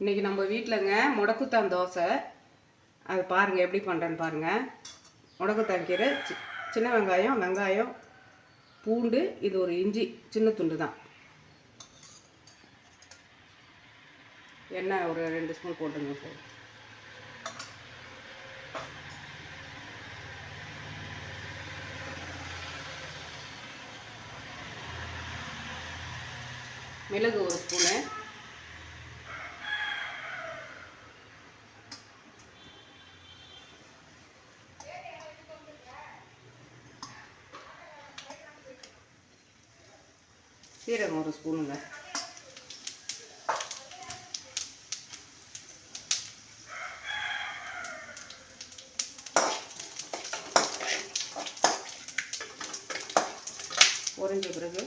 இன்னைக்கு நம்ம வீட்டிலங்க முடக்குத்தான் தோசை. அது பாருங்கள் எப்படி பண்ணுறேன்னு பாருங்கள் முடக்குத்தான் கீரை சி- சின்ன வெங்காயம் வெங்காயம் பூண்டு இது ஒரு இஞ்சி சின்ன துண்டு தான். எண்ணெய் ஒரு ரெண்டு ஸ்பூன் போட்டுங்க சார். மிளகு ஒரு ஸ்பூனு சீரகம் ஒரு ஸ்பூனுங்க. பொரிஞ்ச பிறகு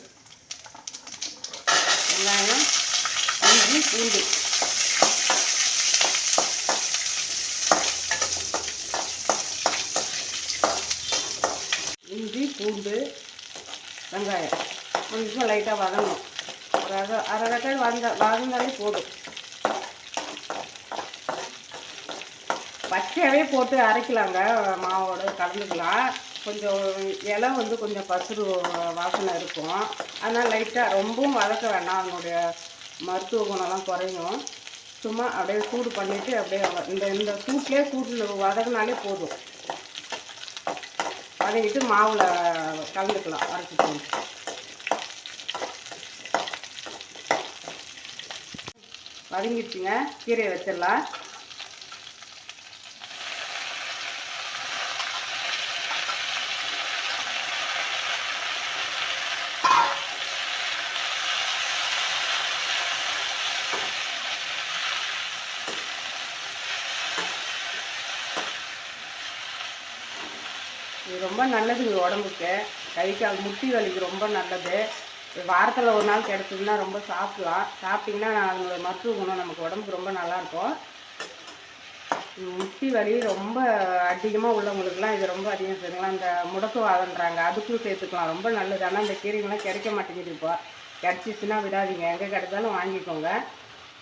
வெங்காயம் இஞ்சி பூண்டு. இஞ்சி பூண்டு வெங்காயம். கொஞ்சம் லைட்டாக வதங்கணும். ஒரு அரை அரை ரெக்காய் வந்த வதந்தாலே போதும். பச்சையாகவே போட்டு அரைக்கலாங்க. மாவோட கலந்துக்கலாம். கொஞ்சம் இலை வந்து கொஞ்சம் பசுறு வாசனை இருக்கும். ஆனால் லைட்டாக ரொம்பவும் வதக்க வேண்டாம். அதனுடைய மருத்துவ குணம்லாம் குறையும். சும்மா அப்படியே சூடு பண்ணிவிட்டு அப்படியே இந்த இந்த சூட்லேயே சூட்டில் வதக்கினாலே போதும். வதக்கிட்டு மாவில் கலந்துக்கலாம். அரைச்சிட்டு வதங்கிடுச்சுங்க. கீரையை வச்சிடலாம். இது ரொம்ப நல்லதுங்க உடம்புக்கு. கை கால் முட்டி வலிக்கு ரொம்ப நல்லது. வாரத்தில் ஒரு நாள் கிடைச்சதுன்னா ரொம்ப சாப்பிடலாம் சாப்பிட்டிங்கன்னா அதோட மருத்துவ குணம் நமக்கு உடம்புக்கு ரொம்ப நல்லாயிருக்கும். முட்டி வலி ரொம்ப அதிகமாக உள்ளவங்களுக்குலாம் இது ரொம்ப அதிகம் சேர்த்துக்கலாம் இந்த முடக்குவாதன்றாங்க. அதுக்கும் சேர்த்துக்கலாம். ரொம்ப நல்லது. ஆனால் இந்த கீரைங்களாம் கிடைக்க மாட்டேங்குது இப்போ. கிடச்சிச்சுன்னா விடாதீங்க. எங்கே கிடைச்சாலும் வாங்கிக்கோங்க.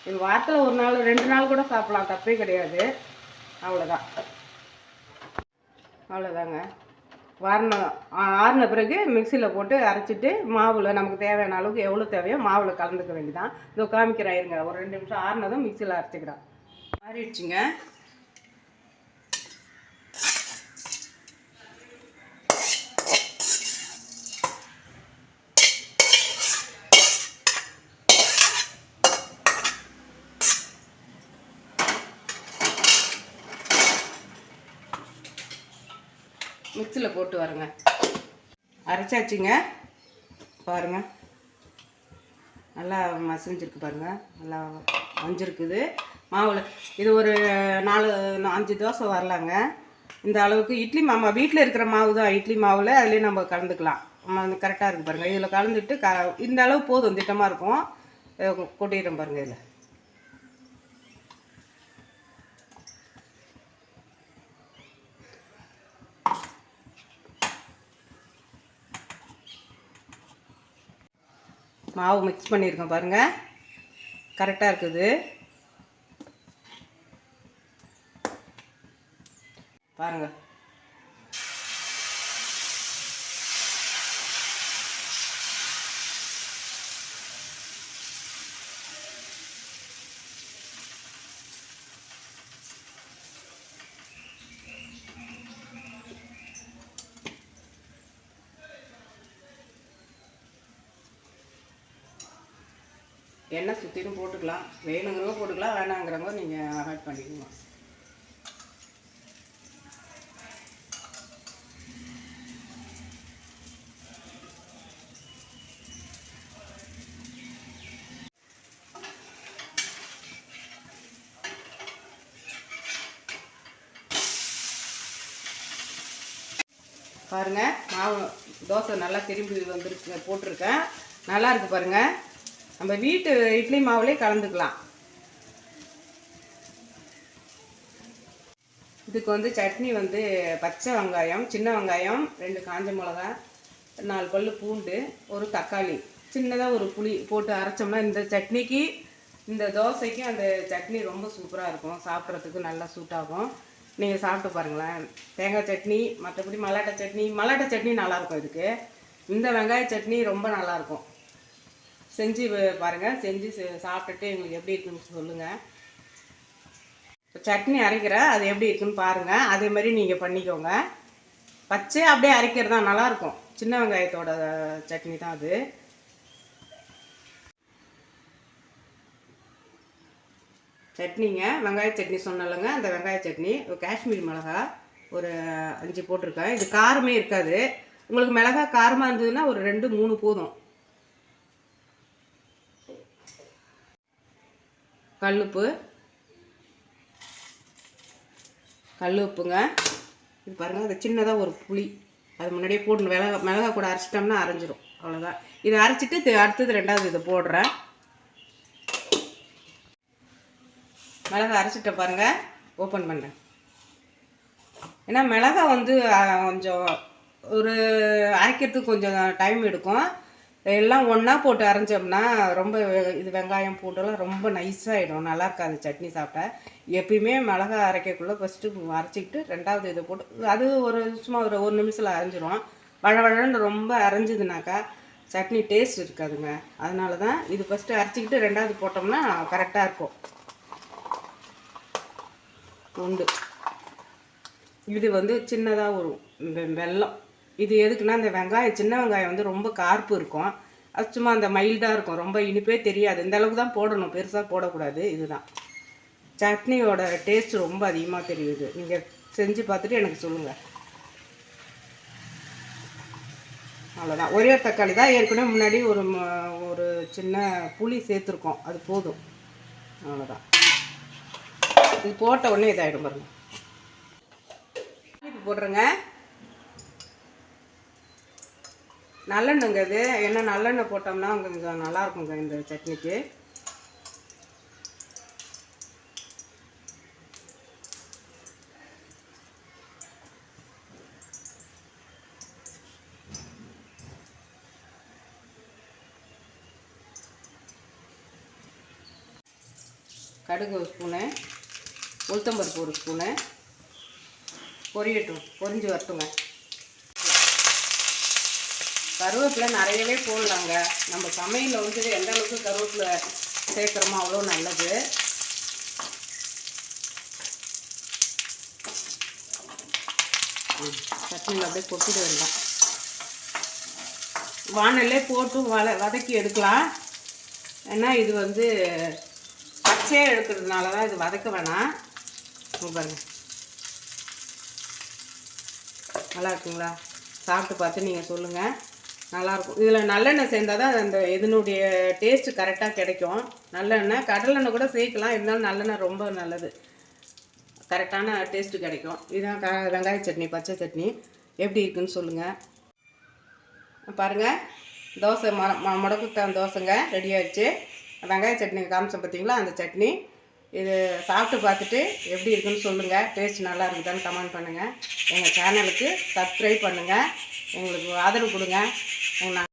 இது வாரத்தில் ஒரு நாள் ரெண்டு நாள் கூட சாப்பிட்லாம். தப்பே கிடையாது. அவ்வளோதான் அவ்வளோதாங்க வாரின ஆறின பிறகு மிக்சியில் போட்டு அரைச்சிட்டு மாவில் நமக்கு தேவையான அளவுக்கு எவ்வளோ தேவையோ மாவில் கலந்துக்க வேண்டியதான் இதோ காமிக்கிறேன் இருங்க. ஒரு ரெண்டு நிமிஷம் ஆறினதும் மிக்சியில் அரைச்சிக்கிறேன். மாறிடுச்சுங்க. மிக்சியில் போட்டு வரேங்க. அரைச்சாச்சுங்க. பாருங்க. நல்லா மசிஞ்சிருக்கு பாருங்கள் நல்லா வஞ்சிருக்குது. மாவில் இது ஒரு நாலு அஞ்சு தோசை வரலாங்க. இந்த அளவுக்கு இட்லி மாமா வீட்டில் இருக்கிற மாவு தான். இட்லி மாவில் அதுலேயே நம்ம கலந்துக்கலாம். கரெக்டாக இருக்குது பாருங்கள் இதில் கலந்துட்டு க இந்த அளவு போதும் திட்டமாக இருக்கும். இதை பாருங்கள் இதில். மாவு மிக்ஸ் பண்ணியிருக்கோம் பாருங்கள் கரெக்டாக இருக்குது. பாருங்கள் எண்ணெய் சுற்றிலும் போட்டுக்கலாம். வேணுங்கிறவங்க போட்டுக்கலாம் வேணாங்கிறவங்க நீங்கள் அவாய்ட் பண்ணிக்கலாம் பாருங்கள் மாவு தோசை நல்லா திரும்பி வந்துருக்கு போட்டிருக்கேன். நல்லா இருக்குது பாருங்கள் நம்ம வீட்டு இட்லி மாவுலேயே கலந்துக்கலாம். இதுக்கு வந்து சட்னி வந்து பச்சை வெங்காயம் சின்ன வெங்காயம் ரெண்டு காஞ்ச மிளகா நாலு பல் பூண்டு ஒரு தக்காளி. சின்னதாக ஒரு புளி போட்டு அரைச்சோம்னா இந்த சட்னிக்கு இந்த தோசைக்கு அந்த சட்னி ரொம்ப சூப்பராக இருக்கும். சாப்பிட்றதுக்கு நல்லா சூட்டாகும் நீங்கள் சாப்பிட்டு பாருங்களேன். தேங்காய் சட்னி மற்றபடி மல்லாட்டை சட்னி மல்லாட்டை சட்னி நல்லாயிருக்கும் இதுக்கு. இந்த வெங்காய சட்னி ரொம்ப நல்லாயிருக்கும் செஞ்சு பாருங்கள் செஞ்சு சாப்பிட்டுட்டு எங்களுக்கு எப்படி இருக்குன்னு சொல்லுங்கள் இப்போ சட்னி அரைக்கிறேன் அது எப்படி இருக்குன்னு பாருங்கள் அதே மாதிரி நீங்கள் பண்ணிக்கோங்க. பச்சை அப்படியே அரைக்கிறது தான் நல்லாயிருக்கும். சின்ன வெங்காயத்தோட சட்னி தான் அது. சட்னிங்க வெங்காய சட்னி சொன்னலங்க அந்த வெங்காய சட்னி காஷ்மீர் காஷ்மீரி மிளகா ஒரு அஞ்சு போட்டிருக்கேன். இது காரமே இருக்காது. உங்களுக்கு மிளகா காரமாக இருந்ததுன்னா ஒரு ரெண்டு மூணு போதும். கல்லுப்பு. கல் உப்புங்க இது பாருங்கள் அது சின்னதாக ஒரு புளி. அது முன்னாடியே போடணும். மிளகா மிளகா கூட அரைச்சிட்டோம்னா அரைஞ்சிரும். அவ்வளோதான் இதை அரைச்சிட்டு அடுத்தது ரெண்டாவது இதை போடுறேன். மிளகா அரைச்சிட்ட பாருங்க. ஓப்பன் பண்ணுறேன் ஏன்னா மிளகா வந்து கொஞ்சம் ஒரு அரைக்கிறதுக்கு கொஞ்சம் டைம் எடுக்கும். எல்லாம் ஒன்றா போட்டு அரைஞ்சோம்னா ரொம்ப இது வெங்காயம் பூண்டெல்லாம் ரொம்ப நைஸாகிடும் நல்லா இருக்காது சட்னி சாப்பிட்டா. எப்பயுமே மிளகா அரைக்கக்குள்ளே ஃபஸ்ட்டு அரைச்சிக்கிட்டு ரெண்டாவது இதை போட்டு அது ஒரு சும்மா ஒரு ஒரு நிமிஷத்தில் அரைஞ்சிரும். வழவழன்னு ரொம்ப அரைஞ்சதுனாக்கா சட்னி டேஸ்ட் இருக்காதுங்க. அதனால தான் இது ஃபஸ்ட்டு அரைச்சிக்கிட்டு ரெண்டாவது போட்டோம்னா கரெக்டாக இருக்கும். உண்டு. இது வந்து சின்னதாக வரும் வெ- வெல்லம். இது எதுக்குன்னா இந்த வெங்காயம் சின்ன வெங்காயம் வந்து ரொம்ப கார்ப்பு இருக்கும். அது சும்மா அந்த மைல்டாக இருக்கும். ரொம்ப இனிப்பே தெரியாது. இந்த அளவுக்கு தான் போடணும். பெருசாக போடக்கூடாது. இதுதான். சட்னியோட டேஸ்ட் ரொம்ப அதிகமாக தெரியுது. நீங்கள் செஞ்சு பார்த்துட்டு எனக்கு சொல்லுங்கள் அவ்வளோதான் ஒரே ஒரு தக்காளி தான் ஏற்கனவே முன்னாடி ஒரு ஒரு சின்ன புளி சேர்த்துருக்கோம். அது போதும். அவ்வளோதான் இது போட்ட உடனே இதாகிடும் பாருங்க. போடுறேங்க நல்லெண்ணெய்ங்க இது. ஏன்னா நல்லெண்ணெய் போட்டோம்னா கொஞ்சம் நல்லாயிருக்குங்க இந்த சட்னிக்கு. கடுகு ஒரு ஸ்பூனு உளுத்தம்பருப்பு ஒரு ஸ்பூனு பொரியட்டும் பொரிஞ்சு வரட்டுங்க. கருவேப்பிலை நிறையவே போடலாங்க. நம்ம சமையலில் வந்து எந்த அளவுக்கு கருவேப்பிலை சேர்க்குறோமோ அவ்வளோ நல்லது. ம், சட்னியில் அப்படியே கொட்டிட வேண்டாம். வானல்லே போட்டு வத வதக்கி எடுக்கலாம். ஏன்னா இது வந்து பச்சையாக எடுக்கிறதுனால தான் இது வதக்க வேணாம். இங்க பாருங்க. நல்லா இருக்குங்களா? சாப்பிட்டு பார்த்து நீங்கள் சொல்லுங்கள் நல்லாயிருக்கும். இதில் நல்லெண்ணெய் சேர்ந்தால் தான் அந்த இதனுடைய டேஸ்ட்டு கரெக்டாக கிடைக்கும். நல்லெண்ணெய் கடலெண்ணெய் கூட சேர்க்கலாம். இருந்தாலும் நல்லெண்ணெய் ரொம்ப நல்லது. கரெக்டான டேஸ்ட்டு கிடைக்கும். இதுதான் க வெங்காய சட்னி பச்சை சட்னி. எப்படி இருக்குன்னு சொல்லுங்கள் பாருங்கள் தோசை ம ம- முடக்குத்தான் தோசைங்க. ரெடி ஆகிடுச்சு வெங்காய சட்னி காமிச்சோம் பார்த்தீங்களா? அந்த சட்னி. இது சாப்பிட்டு பார்த்துட்டு எப்படி இருக்குன்னு சொல்லுங்கள் டேஸ்ட் நல்லா இருக்குதான்னு கமெண்ட் பண்ணுங்கள் எங்கள் சேனலுக்கு சப்ஸ்கிரைப் பண்ணுங்கள் எங்களுக்கு ஆதரவு கொடுங்க. எங்கள்